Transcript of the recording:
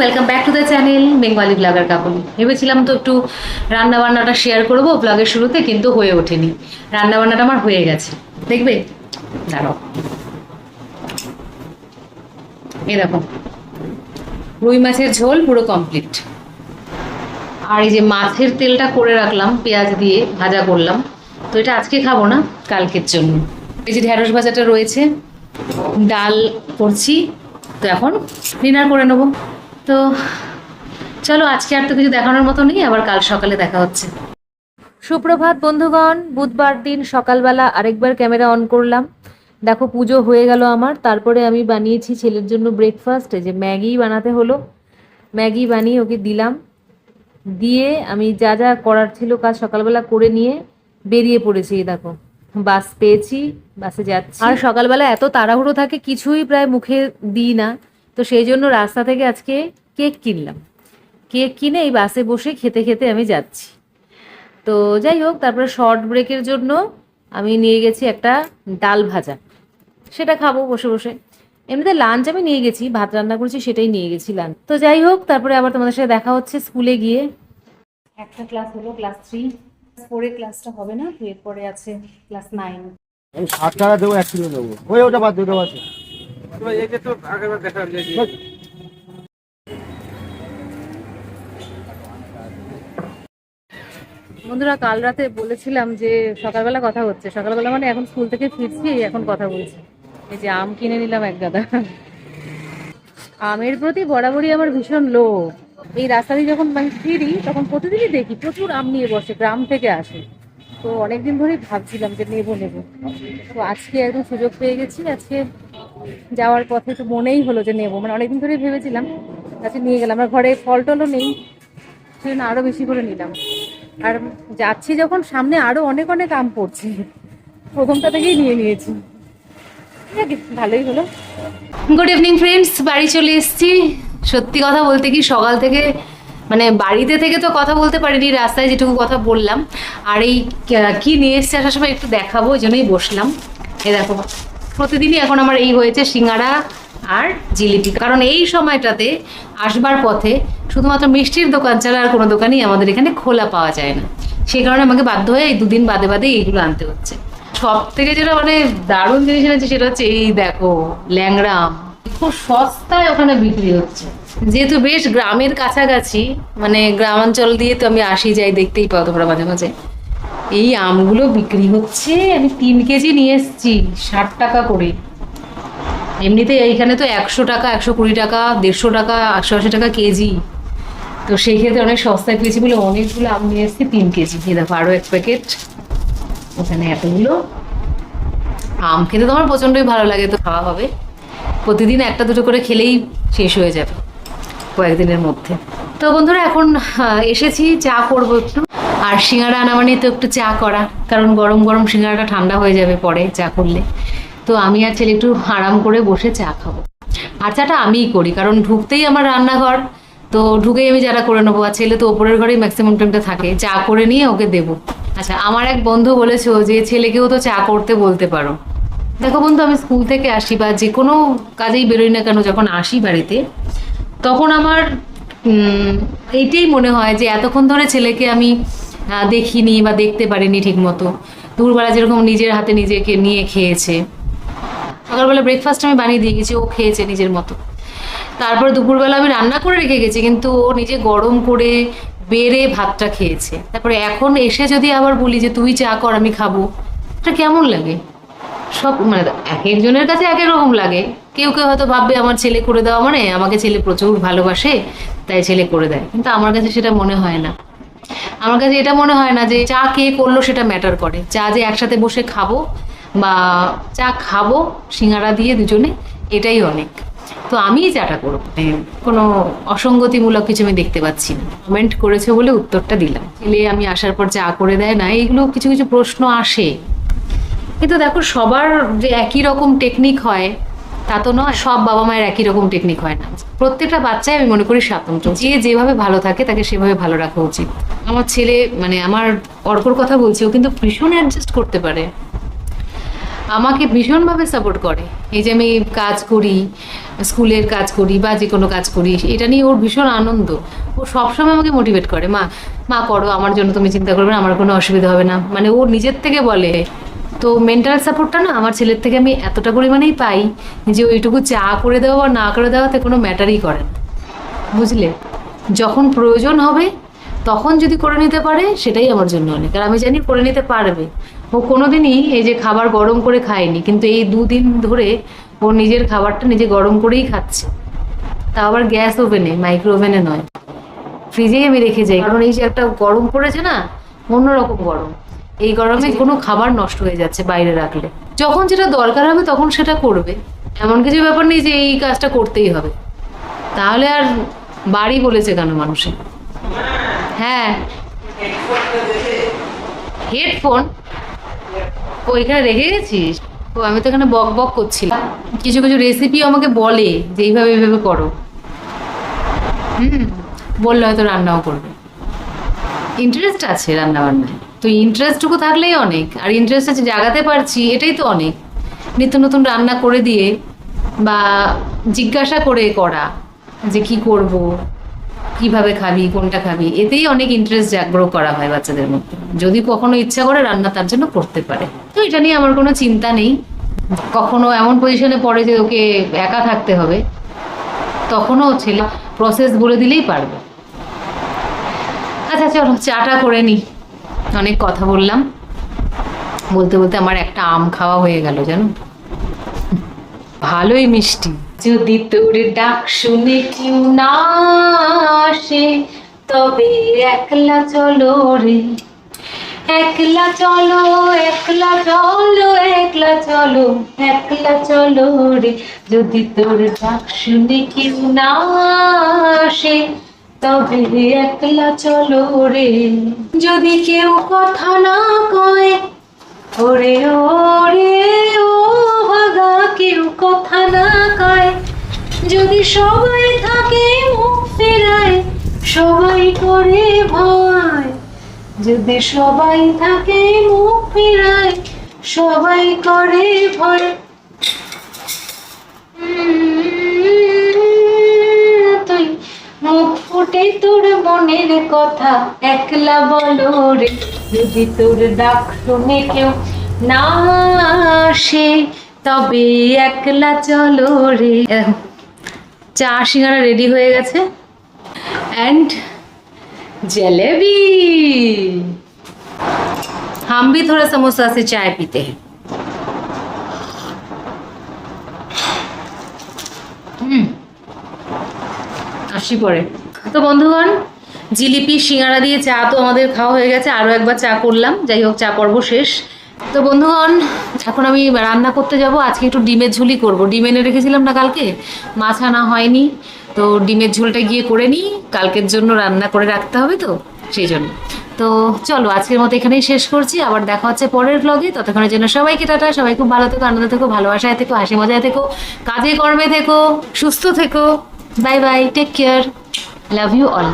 Welcome back to the channel Bengali blogger Kakuli ভেবেছিলাম তো একটু রান্না বান্নাটা শেয়ার করব ব্লগের শুরুতে, কিন্তু হয়ে ওঠেনি। রান্না বান্নাটা আমার হয়ে গেছে। দেখবে? দাঁড়াও। এই দেখো। রুই মাছের ঝোল পুরো কমপ্লিট আর এই যে মাছের তেলটা করে রাখলাম, পেঁয়াজ দিয়ে ভাজা করলাম। তো এটা আজকে খাব না, কালকের জন্য। এই যে ঢেঁড়স ভাজাটা রয়েছে, ডাল করছি। তো এখন ডিনার করে নেব। তো চলো আজকে আর তো কিছু দেখানোর মতো নেই আবার কাল সকালে দেখা হচ্ছে। সুপ্রভাত বন্ধুগণ বুধবার দিন সকালবেলা আরেকবার ক্যামেরা অন করলাম। দেখো পুজো হয়ে গেল আমার তারপরে আমি বানিয়েছি ছেলের জন্য ব্রেকফাস্ট যে ম্যাগি বানাতে হলো। ম্যাগি বানিয়ে ওকে দিলাম। দিয়ে আমি যা যা করার ছিল কাজ সকালবেলা করে নিয়ে বেরিয়ে পড়েছি এই দেখো। বাস পেয়েছি বাসে যাচ্ছি। আর সকালবেলা এত তাড়াহুড়ো থাকে কিছুই প্রায় মুখে দিই না। তো সেই জন্য রাস্তা থেকে আজকে কেক কিনলাম। কেক কিনে এই বাসে বসে খেতে খেতে আমি যাচ্ছি। তো যাই হোক তারপরে শর্ট ব্রেকের জন্য আমি নিয়ে গেছি একটা ডাল ভাজা। সেটা খাব বসে বসে। এমনিতে লাঞ্চ আমি নিয়ে গেছি ভাত রান্না করেছি সেটাই নিয়ে গেছি লাঞ্চ তো যাই হোক তারপরে আবার তোমাদের সাথে দেখা হচ্ছে স্কুলে গিয়ে। একটা ক্লাস হলো ক্লাস থ্রি ফোরে ক্লাসটা হবে না তো এরপরে আছে ক্লাস নাইন আমি ষাট টাকা দেবো এক কিলো দেবো। ওই ওটা বাদ দুটো আছে বন্ধুরা, কাল রাতে বলেছিলাম যে সকালবেলা কথা হচ্ছে। সকালবেলা মানে এখন স্কুল থেকে ফিরছি, এখন কথা বলছি। এই যে আম কিনে নিলাম এক গাদা। আমের প্রতি বরাবরই আমার ভীষণ লোভ। এই রাস্তা দিয়ে যখন আমি ফিরি, তখন প্রতিদিনই দেখি প্রচুর আম নিয়ে বসে, গ্রাম থেকে আসে। তো অনেকদিন ধরেই ভাবছিলাম যে নেব নেব। তো আজকে একদম সুযোগ পেয়ে গেছি। আজকে যাওয়ার পথে তো মনেই হলো যে নেব। মানে অনেকদিন ধরেই ভেবেছিলাম আজকে নিয়ে গেলাম। আমার ঘরে ফল টলও নেই সেই জন্য আরও বেশি করে নিলাম। আর যাচ্ছি যখন, সামনে আরও অনেক অনেক আম পড়ছে। প্রথমটা থেকেই নিয়ে নিয়েছি। ভালোই হলো। গুড ইভিনিং ফ্রেন্ডস বাড়ি চলে এসেছি। সত্যি কথা বলতে কি, সকাল থেকে মানে বাড়িতে থেকে তো কথা বলতে পারিনি, রাস্তায় যেটুকু কথা বললাম। আর এই ক- কি নিয়ে এসছে আসার সময় একটু দেখাবো ওই জন্যই বসলাম। এ দেখো, প্রতিদিনই এখন আমার এই হয়েছে সিঙ্গারা আর জিলিপি। কারণ এই সময়টাতে আসবার পথে শুধুমাত্র মিষ্টির দোকান ছাড়া আর কোনো দোকানই আমাদের এখানে খোলা পাওয়া যায় না। সেই কারণে আমাকে বাধ্য হয়ে এই দুদিন বাদে বাদে এইগুলো আনতে হচ্ছে। সব থেকে যেটা মানে দারুণ জিনিস এনেছে সেটা হচ্ছে এই দেখো ল্যাংড়া আম খুব সস্তায় ওখানে বিক্রি হচ্ছে। যেহেতু বেশ গ্রামের কাছাকাছি মানে গ্রামাঞ্চল দিয়ে তো আমি আসি, যাই, দেখতেই পাও তোমরা মাঝে মাঝে। এই আমগুলো বিক্রি হচ্ছে, আমি তিন কেজি নিয়ে এসেছি, ষাট টাকা করে। এমনিতে এইখানে তো একশো টাকা, একশো কুড়ি টাকা, দেড়শো টাকা একশো আশি টাকা কেজি। তো সেই ক্ষেত্রে অনেক সস্তায় পেয়েছি বলে অনেকগুলো আম নিয়ে এসেছি, তিন কেজি। এই দেখো আরও এক প্যাকেট ওখানে এতগুলো। আম খেতে তো আমার প্রচণ্ডই ভালো লাগে, তো খাওয়া হবে। প্রতিদিন একটা দুটো করে খেলেই শেষ হয়ে যাবে কয়েকদিনের মধ্যে। তো বন্ধুরা, এখন এসেছি, চা করব একটু। আর সিঙ্গাড়া আনা মানে তো একটু চা করা, কারণ গরম গরম সিঙ্গাড়াটা ঠান্ডা হয়ে যাবে পরে চা করলে। তো আমি আর ছেলে একটু আরাম করে বসে চা খাব। আর চাটা আমিই করি, কারণ ঢুকতেই আমার রান্নাঘর তো ঢুকেই আমি যারা করে নেব, আর ছেলে তো ওপরের ঘরেই ম্যাক্সিমাম টাইমটা থাকে, চা করে নিয়ে ওকে দেবো। আচ্ছা আমার এক বন্ধু বলেছ যে, ছেলেকেও তো চা করতে বলতে পারো। দেখো বন্ধু, আমি স্কুল থেকে আসি বা যে কোনো কাজেই বেরোই না কেন, যখন আসি বাড়িতে, তখন আমার এইটাই মনে হয় যে, এতক্ষণ ধরে ছেলেকে আমি দেখিনি বা দেখতে পারিনি ঠিক মতো দুপুরবেলা যেরকম নিজের হাতে নিজেকে নিয়ে খেয়েছে। সকালবেলা ব্রেকফাস্ট আমি বানিয়ে দিয়ে গেছি, ও খেয়েছে নিজের মতো। তারপর দুপুরবেলা আমি রান্না করে রেখে গেছি, কিন্তু ও নিজে গরম করে বেড়ে ভাতটা খেয়েছে। তারপরে এখন এসে যদি আবার বলি যে, তুই চা কর, আমি খাব। এটা কেমন লাগে? সব মানে এক একজনের কাছে এক রকম লাগে। কেউ কেউ হয়তো ভাববে, আমার ছেলে করে দেওয়া মানে আমাকে ছেলে প্রচুর ভালোবাসে, তাই ছেলে করে দেয়। কিন্তু আমার কাছে সেটা মনে হয় না। আমার কাছে এটা মনে হয় না যে, চা কে করল সেটা ম্যাটার করে। চা যে একসাথে বসে খাব বা চা খাব, সিঙ্গারা দিয়ে দুজনে, এটাই অনেক। তো আমিই চাটা করব। মানে কোনো অসঙ্গতিমূলক কিছু আমি দেখতে পাচ্ছি না। কমেন্ট করেছে বলে উত্তরটা দিলাম। ছেলে আমি আসার পর চা করে দেয় না, এইগুলো কিছু কিছু প্রশ্ন আসে। কিন্তু দেখো, সবার যে একই রকম টেকনিক হয়, তা তো নয়। সব বাবা মায়ের একই রকম টেকনিক হয় না। প্রত্যেকটা বাচ্চাই আমি মনে করি স্বাতন্ত্র। যে যেভাবে ভালো থাকে, তাকে সেভাবে ভালো রাখা উচিত। আমার ছেলে মানে আমার অর্কর কথা বলছি, ও কিন্তু ভীষণ অ্যাডজাস্ট করতে পারে। আমাকে ভীষণভাবে সাপোর্ট করে। এই যে আমি কাজ করি, স্কুলের কাজ করি বা যে কোনো কাজ করি, এটা নিয়ে ওর ভীষণ আনন্দ। ও সবসময় আমাকে মোটিভেট করে, মা মা করো, আমার জন্য তুমি চিন্তা করবে না, আমার কোনো অসুবিধা হবে না। মানে ও নিজের থেকে বলে, তো মেন্টাল সাপোর্টটা না আমার ছেলের থেকে আমি এতটা পরিমাণেই পাই যে ওইটুকু চা করে দেওয়া বা না করে দেওয়াতে কোনো ম্যাটারই করে না। বুঝলে? যখন প্রয়োজন হবে, তখন যদি করে নিতে পারে, সেটাই আমার জন্য অনেক। আর আমি জানি করে নিতে পারবে। ও কোনোদিনই এই যে খাবার গরম করে খায়নি কিন্তু এই দুদিন ধরে ও নিজের খাবারটা নিজে গরম করেই খাচ্ছে। তা আবার গ্যাস ওভেনে মাইক্রো ওভেনে নয়। ফ্রিজেই আমি রেখে যাই কারণ এই যে একটা গরম পড়েছে না অন্যরকম গরম। এই গরমে কোনো খাবার নষ্ট হয়ে যাচ্ছে বাইরে রাখলে। যখন যেটা দরকার হবে তখন সেটা করবে। এমন কিছু ব্যাপার নেই যে এই কাজটা করতেই হবে। তাহলে আর বাড়ি বলেছে কেন মানুষে? হ্যাঁ। হেডফোন? ও এখানে রেখে গেছিস? ও, আমি তো এখানে বক বক করছিলাম। কিছু কিছু রেসিপি আমাকে বলে যে এইভাবে এইভাবে করো। হুম, বললে হয়তো রান্নাও করবে। ইন্টারেস্ট আছে রান্না বান্নায় তো ইন্টারেস্টটুকু থাকলেই অনেক। আর ইন্টারেস্ট আছে জাগাতে পারছি, এটাই তো অনেক। নিত্য নতুন রান্না করে দিয়ে বা জিজ্ঞাসা করে করা যে কি করব। কীভাবে খাবি, কোনটা খাবি, এতেই অনেক ইন্টারেস্ট জাগ্রহ করা হয় বাচ্চাদের মধ্যে। যদি কখনো ইচ্ছা করে রান্না তার জন্য করতে পারে। তো এটা নিয়ে আমার কোনো চিন্তা নেই। কখনো এমন পজিশনে পড়ে যে ওকে একা থাকতে হবে। তখনও ছেলে প্রসেস বলে দিলেই পারবে। আচ্ছা চলো চাটা করে নি। অনেক কথা বললাম। বলতে বলতে আমার একটা আম খাওয়া হয়ে গেল, জানো? ভালোই মিষ্টি। যদি তোর ডাক শুনে কেউ না আসে, তবে একলা চলো রে। একলা চলো একলা চলো একলা চলো একলা চলো রে। যদি তোর ডাক শুনে কেউ না আসে, তবে একলা চলো রে। যদি কেউ কথা না কয়, ওরে ওরে, ও ভাগা কেউ কথা না যদি সবাই থাকে মুখ ফেরায়, সবাই করে ভয়। যদি সবাই থাকে মুখ ফেরায়, সবাই করে ভয়। তুই মুখ ফুটে তোর মনের কথা একলা বলো রে। যদি তোর ডাক শুনে কেউ না আসে, তবে একলা চলো রে। চা সিঙ্গারা রেডি হয়ে গেছে অ্যান্ড जलेबी हम भी थोड़ा समोसा से चाय पीते हैं হুম আসি পরে তো বন্ধুগণ জিলিপি সিঙ্গারা দিয়ে চা তো আমাদের খাওয়া হয়ে গেছে আরও একবার চা করলাম যাই হোক চা পর্ব শেষ তো বন্ধুগণ, এখন আমি রান্না করতে যাব। আজকে একটু ডিমের ঝুলি করব। ডিম এনে রেখেছিলাম না কালকে? মাছ আনা হয়নি। তো ডিমের ঝোলটা গিয়ে করে নিই। কালকের জন্য রান্না করে রাখতে হবে তো, সেই জন্য। তো চলো, আজকের মতো এখানেই শেষ করছি। আবার দেখা হচ্ছে পরের ব্লগে ততক্ষণের জন্য সবাইকে টাটা। সবাই খুব ভালো থেকো, আনন্দ থেকো, ভালোবাসায় থেকো, হাসি মজায় থেকো, কাজে কর্মে থেকো, সুস্থ থেকো। Bye bye take care love you all